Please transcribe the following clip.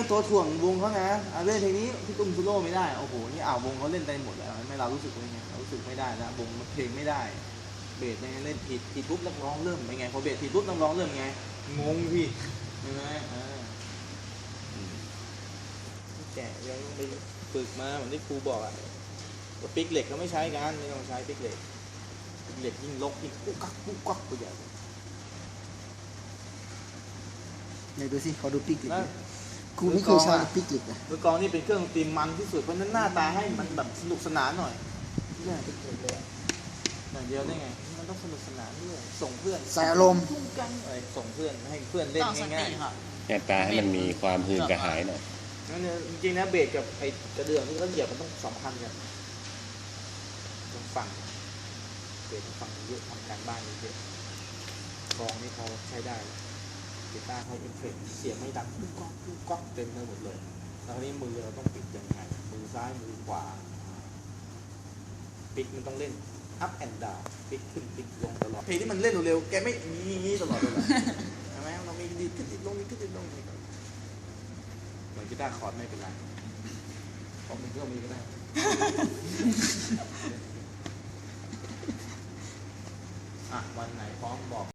ก็ตัวถ่วงวงเขานะอะเล่นเพลงนี้พี่ตุ้มซูโร่ไม่ได้ โอ้โห นี่อ่าววงเขาเล่นได้หมดแล้วไม่เรารู้สึกว่าไงเรารู้สึกไม่ได้แล้ววงเพลงไม่ได้ เบสยังไงเล่นผิดผิดปุ๊บนักร้องเริ่มเป็นไง พอเบสผิดปุ๊บนักร้องเริ่มไง งงพี่ใช่ไหมอ่าอืมแกะยังไปฝึกมาเหมือนที่ครูบอกอะว่าปิกเหล็กก็ไม่ใช้กันไม่ต้องใช้ปิกเหล็กปิกเหล็กยิ่งลกยิ่งกุ๊กกักกุ๊กกักตัวใหญ่ไหนดูสิขอดูปิกเหล็กแล้วหน่อย กูไม่เคยใช้ปิกเหล็กนะมือกลองนี่เป็นเครื่องดนตรีมันที่สุดเพราะฉะนั้นหน้าตาให้มันแบบสนุกสนานหน่อยไม่ใช่ปิกเหล็กเลยอะอย่างเดียวได้ไง มันต้องสนุกสนานด้วยส่งเพื่อนใส่อารมณ์ทุ่งกันอะไรส่งเพื่อนให้เพื่อนเล่นต้องสง่าติยค่ะแค่ตาให้มันมีความหืนกระหายหน่อยๆนั่นเนี่ยจริงๆนะเบสกับไอ้กระเดื่องที่เขาเหยียบมันต้องสัมพันธ์กันต้องฟังเบสต้องฟังเยอะทำการบ้านเยอะๆกลองนี่เขาใช้ได้ กีตาร์เขาเอฟเฟกต์เสียงไม่ดังปุ๊กก๊อกปุ๊กก๊อกเต็มไปหมดเลยแล้วคราวนี้มือเราต้องปิดยังไงมือซ้ายมือขวาปิกมันต้องเล่น up and down ปิกขึ้นปิกลงตลอดเพลงที่มันเล่นเร็วๆแกไม่งี้ตลอดเลยนะใช่ไหมเรามีดีดขึ้นดีดลงดีดขึ้นดีดลงนี่ก่อนเหมือนกีตาร์คอร์ดไม่เป็นไรเพราะมันก็มีก็ได้อะวันไหนพร้อมบอก